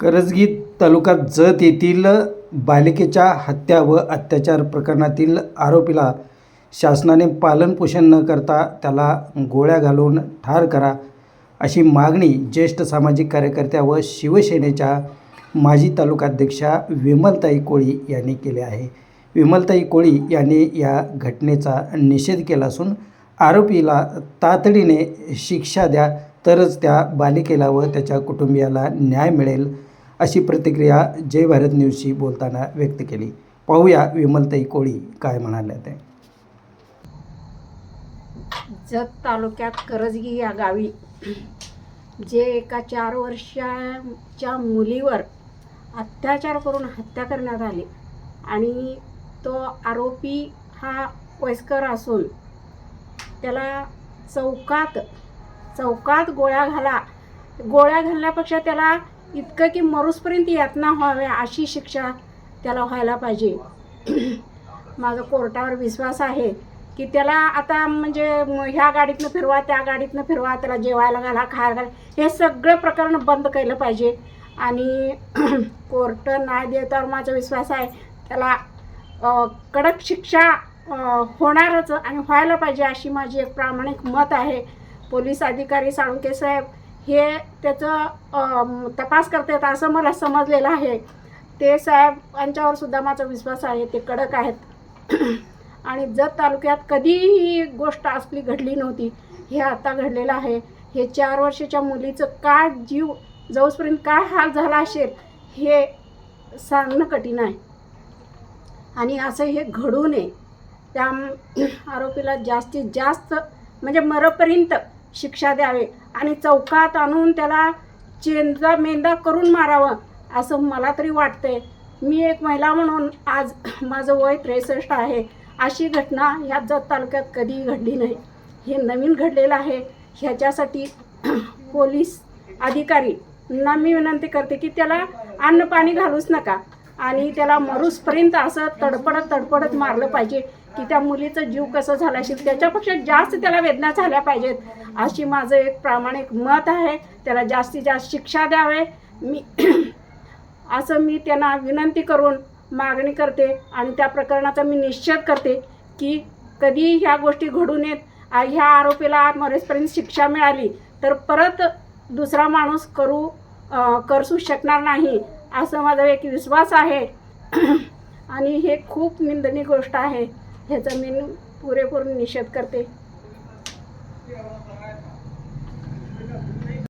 करजगी तालुक्यात जत येथील बालिकेच्या हत्या व अत्याचार प्रकरणातील आरोपीला शासनाने पालनपोषण न करता त्याला गोळ्या घालून ठार करा अशी मागणी ज्येष्ठ सामाजिक कार्यकर्त्या व शिवसेनेच्या माजी तालुकाध्यक्षा विमलताई कोळी यांनी केले आहे. विमलताई कोळी यांनी या घटनेचा निषेध केला असून आरोपीला तातडीने शिक्षा द्या तरच त्या बालिकेला व त्याच्या कुटुंबियाला न्याय मिळेल अशी प्रतिक्रिया जय भारत न्यूजशी बोलताना व्यक्त केली. पाहूया विमलताई कोळी काय म्हणाल्या ते जत तालुक्यात करजगी या गावी जे एका चार वर्षाच्या मुलीवर अत्याचार करून हत्या करण्यात आली आणि तो आरोपी हा वयस्कर असून त्याला चौकात चौकात गोळ्या घाला गोळ्या घालण्यापेक्षा त्याला इतकं की मरूसपर्यंत यातना व्हाव्या अशी शिक्षा त्याला व्हायला पाहिजे. माझा कोर्टावर विश्वास आहे की त्याला आता म्हणजे ह्या गाडीतनं फिरवा त्या गाडीतनं फिरवा त्याला जेवायला घाला खायला घाला हे सगळं प्रकरण बंद केलं पाहिजे. आणि कोर्ट न्याय देतावर माझा विश्वास आहे. त्याला कडक शिक्षा होणारच आणि व्हायला पाहिजे अशी माझी एक प्रामाणिक मत आहे. पोलीस अधिकारी साळुंके साहेब हे त्याचं तपास करतात असं मला समजलेलं आहे. ते साहेब यांच्यावर सुद्धा माझा विश्वास आहे ते कडक आहेत. आणि जत तालुक्यात कधीही ही गोष्ट असली घडली नव्हती हे आता घडलेलं आहे. हे चार वर्षाच्या मुलीचं काय जीव जवसपर्यंत काय हाल झाला असेल हे सांगणं कठीण आहे. आणि असं हे घडू नये. त्या आरोपीला जास्तीत जास्त म्हणजे मरपर्यंत शिक्षा द्यावे आणि चौकात आणून त्याला चेंदा मेंदा करून मारावं असं मला तरी वाटते मी एक महिला म्हणून आज माझं वय त्रेसष्ट आहे. अशी घटना ह्या जत तालुक्यात कधीही घडली नाही. हे नवीन घडलेलं आहे. ह्याच्यासाठी पोलीस अधिकारी ना मी विनंती करते की त्याला अन्न पाणी घालूच नका आणि त्याला मरूसपर्यंत असं तडपडत तडपडत मारलं पाहिजे. की त्या मुलीचं जीव कसं झाला असेल त्याच्यापेक्षा जास्त त्याला वेदना झाल्या पाहिजेत. अशी माझं एक प्रामाणिक मत आहे. त्याला जास्तीत जास्त शिक्षा द्यावे. मी असं मी त्यांना विनंती करून मागणी करते आणि त्या प्रकरणाचा मी निश्चित करते की कधी ह्या गोष्टी घडू नयेत. ह्या आरोपीला मरेसपर्यंत शिक्षा मिळाली तर परत दुसरा माणूस करू करसू शकणार नाही असं माझा एक विश्वास आहे. आणि हे खूप निंदनीय गोष्ट आहे. ह्याचा मी पुरेपूर निषेध करते.